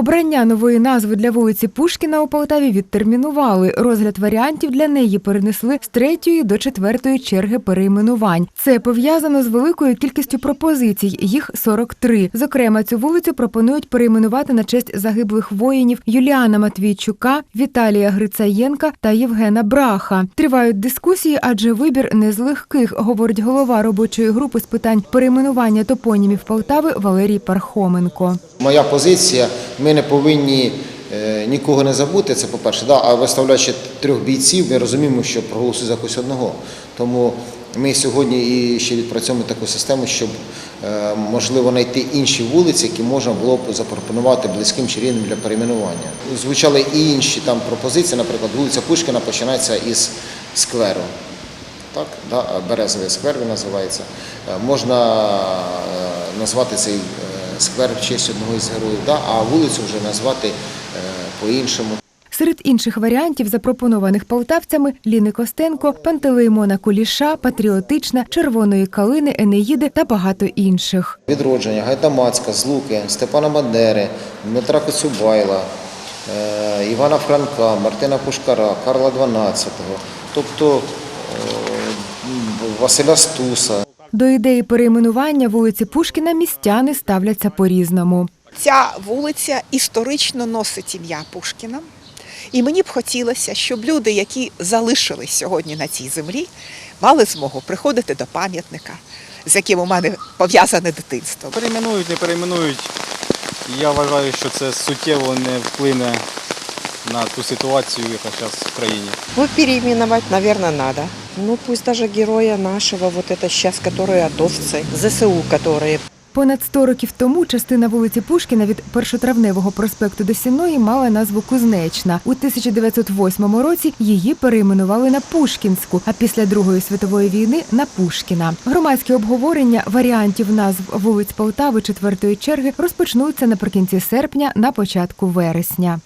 Обрання нової назви для вулиці Пушкіна у Полтаві відтермінували. Розгляд варіантів для неї перенесли з третьої до четвертої черги перейменувань. Це пов'язано з великою кількістю пропозицій. Їх 43. Зокрема, цю вулицю пропонують перейменувати на честь загиблих воїнів Юліана Матвійчука, Віталія Грицаєнка та Євгена Браха. Тривають дискусії, адже вибір не з легких, говорить голова робочої групи з питань перейменування топонімів Полтави Валерій Пархоменко. Моя позиція, ми не повинні е, нікого не забути, це по-перше, да, а виставляючи трьох бійців, ми розуміємо, що проголосують за когось одного. Тому ми сьогодні і ще відпрацьовуємо таку систему, щоб е, можливо знайти інші вулиці, які можна було б запропонувати близьким чи рідним для перейменування. Звучали і інші там пропозиції, наприклад, вулиця Пушкіна починається із скверу. Так, да, Березовий сквер він називається. Е, Можна назвати цей сквер в честь одного із героїв, да, а вулицю вже назвати е, по-іншому. Серед інших варіантів, запропонованих полтавцями, Ліни Костенко, Пантелеймона Куліша, Патріотична, Червоної калини, Енеїди та багато інших. Відродження, Гайдамацька, Злуки, Степана Бандери, Дмитра Коцюбайла, е, Івана Франка, Мартина Пушкара, Карла XII, тобто е, Василя Стуса. До ідеї перейменування вулиці Пушкіна містяни ставляться по-різному. Ця вулиця історично носить ім'я Пушкіна. І мені б хотілося, щоб люди, які залишились сьогодні на цій землі, мали змогу приходити до пам'ятника, з яким у мене пов'язане дитинство. Перейменують, не перейменують. Я вважаю, що це суттєво не вплине на ту ситуацію, яка зараз в країні. Ну, переименовать, наверное, надо. Ну, пусть даже героя нашего, вот это сейчас, которые атовцы, ЗСУ, которые Понад 100 років тому частина вулиці Пушкіна від першотравневого проспекту до Сінної мала назву Кузнечна. У 1908 році її перейменували на Пушкінську, а після Другої світової війни на Пушкіна. Громадські обговорення варіантів назв вулиць Полтави четвертої черги розпочнуться наприкінці серпня на початку вересня.